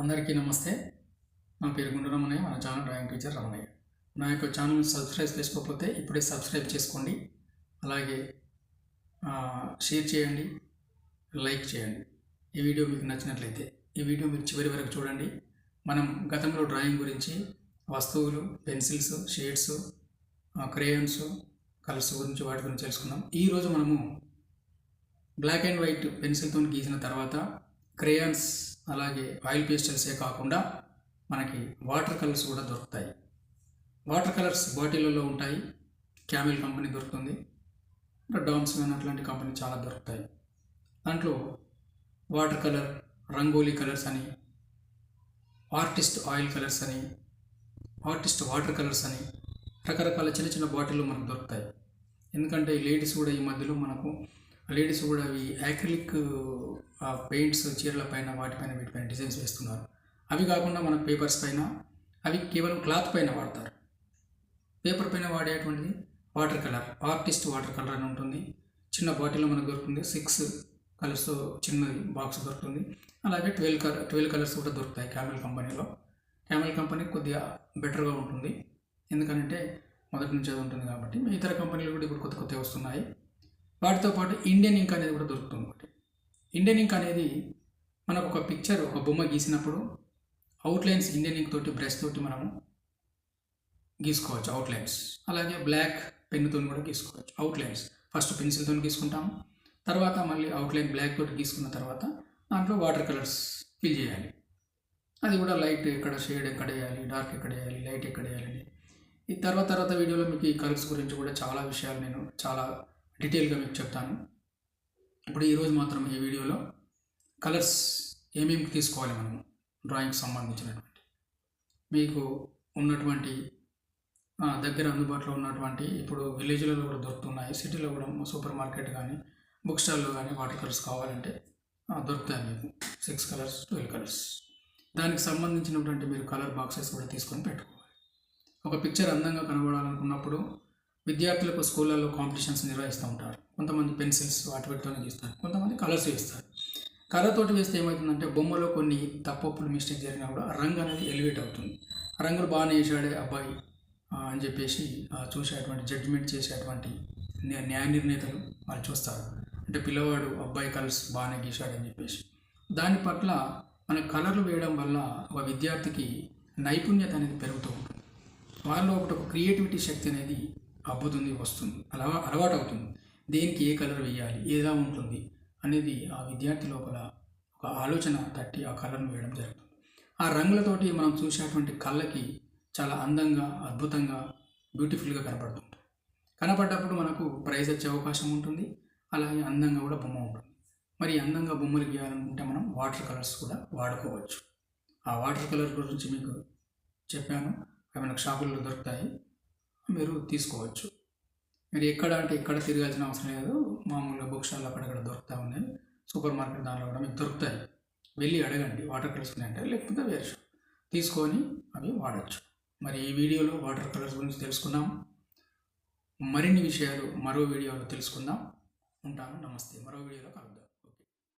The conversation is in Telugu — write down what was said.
అందరికీ నమస్తే. నా పేరు గుండు రమణయ్య. మన ఛానల్ డ్రాయింగ్ టీచర్ రమణయ్య. నా యొక్క ఛానల్ సబ్స్క్రైబ్ చేసుకోకపోతే ఇప్పుడే సబ్స్క్రైబ్ చేసుకోండి. అలాగే షేర్ చేయండి లైక్ చేయండి. ఈ వీడియో మీకు నచ్చినట్లయితే ఈ వీడియో మీరు చివరి వరకు చూడండి. మనం గతంలో డ్రాయింగ్ గురించి వస్తువులు పెన్సిల్స్ షేడ్స్ క్రేయన్స్ కలర్స్ గురించి వాటి గురించి తెలుసుకుందాం ఈరోజు మనము బ్లాక్ అండ్ వైట్ పెన్సిల్తో గీసిన తర్వాత క్రేయాన్స్ అలాగే ఆయిల్ పేస్టల్సే కాకుండా మనకి వాటర్ కలర్స్ కూడా దొరుకుతాయి. వాటర్ కలర్స్ బాటిళ్ళలో ఉంటాయి. క్యామిల్ కంపెనీ దొరుకుతుంది. డామ్స్ అట్లాంటి కంపెనీ చాలా దొరుకుతాయి. దాంట్లో వాటర్ కలర్ రంగోలీ కలర్స్ అని ఆర్టిస్ట్ ఆయిల్ కలర్స్ అని ఆర్టిస్ట్ వాటర్ కలర్స్ అని రకరకాల చిన్న చిన్న బాటిల్లో మనకు దొరుకుతాయి. ఎందుకంటే లేడీస్ కూడా ఈ మధ్యలో మనకు లేడీస్ కూడా అవి యాక్రిలిక్ పెయింట్స్ చీరల పైన వాటిపైన వీటిపైన డిజైన్స్ వేస్తున్నారు. అవి కాకుండా మన పేపర్స్ పైన అవి కేవలం క్లాత్ పైన వాడతారు. పేపర్ పైన వాడేటువంటిది water colour artist water colour అని ఉంటుంది. చిన్న బాటిల్లో మనకు దొరుకుతుంది సిక్స్ కలర్స్ చిన్నది బాక్స్ దొరుకుతుంది. అలాగే ట్వెల్వ్ కలర్ ట్వెల్వ్ కలర్స్ కూడా దొరుకుతాయి క్యామెల్ కంపెనీలో క్యామెల్ కంపెనీ కొద్దిగా బెటర్గా ఉంటుంది. ఎందుకంటే మొదటి నుంచి అది ఉంటుంది కాబట్టి ఇతర కంపెనీలు కూడా ఇప్పుడు కొత్త కొత్తవి వస్తున్నాయి. వాటితో పాటు ఇండియన్ ఇంక్ అనేది కూడా దొరుకుతుంది ఒకటి ఇండియన్ ఇంక్ అనేది మనకు ఒక పిక్చర్ ఒక బొమ్మ గీసినప్పుడు అవుట్లైన్స్ ఇండియన్ ఇంక్ తోటి బ్రష్ తోటి మనము గీసుకోవచ్చు అవుట్లైన్స్ అలాగే బ్లాక్ పెన్నుతో కూడా గీసుకోవచ్చు అవుట్లైన్స్ ఫస్ట్ పెన్సిల్తో గీసుకుంటాము. తర్వాత మళ్ళీ అవుట్లైన్ బ్లాక్ తోటి గీసుకున్న తర్వాత దాంట్లో వాటర్ కలర్స్ ఫిల్ చేయాలి. అది కూడా లైట్ ఎక్కడ షేడ్ ఎక్కడ వేయాలి డార్క్ ఎక్కడ వేయాలి లైట్ ఎక్కడ వేయాలి ఈ తర్వాత తర్వాత వీడియోలో మీకు ఈ కలర్స్ గురించి కూడా చాలా విషయాలు నేను చాలా డీటెయిల్గా మీకు చెప్తాను. ఇప్పుడు ఈరోజు మాత్రం ఈ వీడియోలో కలర్స్ ఏమేమి తీసుకోవాలి మనము? డ్రాయింగ్కి సంబంధించినటువంటి. మీకు ఉన్నటువంటి దగ్గర అందుబాటులో ఉన్నటువంటి ఇప్పుడు విలేజ్లలో కూడా దొరుకుతున్నాయి. సిటీలో కూడా సూపర్ మార్కెట్ కానీ బుక్ స్టాల్లో కానీ వాటర్ కలర్స్ కావాలంటే దొరుకుతాయి మీకు. Six colours twelve colours. దానికి సంబంధించినటువంటి మీరు కలర్ బాక్సెస్ కూడా తీసుకొని పెట్టుకోవాలి. ఒక పిక్చర్ అందంగా కనబడాలనుకున్నప్పుడు విద్యార్థులకు స్కూళ్ళల్లో కాంపిటీషన్స్ నిర్వహిస్తూ ఉంటారు. కొంతమంది పెన్సిల్స్ వాటి వీటితోనే గీస్తారు. కొంతమంది కలర్స్ వేస్తారు. కలర్ తోటి వేస్తే ఏమవుతుందంటే బొమ్మలో కొన్ని తప్పప్పులు మిస్టేక్ జరిగినా కూడా రంగు అనేది ఎలివేట్ అవుతుంది. రంగులు బాగానే వేసాడే అబ్బాయి అని చెప్పేసి చూసేటువంటి జడ్జిమెంట్ చేసేటువంటి న్యాయ నిర్ణేతలు వాళ్ళు చూస్తారు. అంటే పిల్లవాడు అబ్బాయి కలర్స్ బాగానే గీశాడని చెప్పేసి. దాని పట్ల మన కలర్లు వేయడం వల్ల ఒక విద్యార్థికి నైపుణ్యత అనేది పెరుగుతూ ఉంటుంది. వాళ్ళలో ఒకటి ఒక క్రియేటివిటీ శక్తి అనేది అబ్బుతుంది వస్తుంది అలవా అలవాటు అవుతుంది దేనికి ఏ కలర్ వేయాలి ఏదా ఉంటుంది అనేది ఆ విద్యార్థి లోపల ఒక ఆలోచన తట్టి ఆ కలర్ను వేయడం జరుగుతుంది. ఆ రంగులతోటి మనం చూసేటువంటి కళ్ళకి చాలా అందంగా అద్భుతంగా బ్యూటిఫుల్గా కనపడుతుంది కనపడ్డప్పుడు మనకు ప్రైజ్ వచ్చే అవకాశం ఉంటుంది అలాగే అందంగా కూడా బొమ్మ ఉంటుంది. మరి అందంగా బొమ్మలు గీయాలనుకుంటే మనం వాటర్ కలర్స్ కూడా వాడుకోవచ్చు. ఆ వాటర్ కలర్ గురించి మీకు చెప్పాను అవి మనకు షాపుల్లో దొరుకుతాయి. మీరు తీసుకోవచ్చు. మీరు ఎక్కడ అంటే ఎక్కడ తిరగాల్సిన అవసరం లేదు. మామూలుగా బుక్ స్టాల్లో అక్కడక్కడ దొరుకుతూ ఉన్నాయి. సూపర్ మార్కెట్ దాంట్లో కూడా మీకు దొరుకుతాయి. వెళ్ళి అడగండి. వాటర్ కలర్స్ ఉన్నాయంటే లేకపోతే వేరే షాప్. తీసుకొని అవి వాడచ్చు. మరి ఈ వీడియోలో వాటర్ కలర్స్ గురించి తెలుసుకుందాం. మరిన్ని విషయాలు మరో వీడియోలో తెలుసుకుందాం. ఉంటాను. నమస్తే. మరో వీడియోలో కలుద్దాం.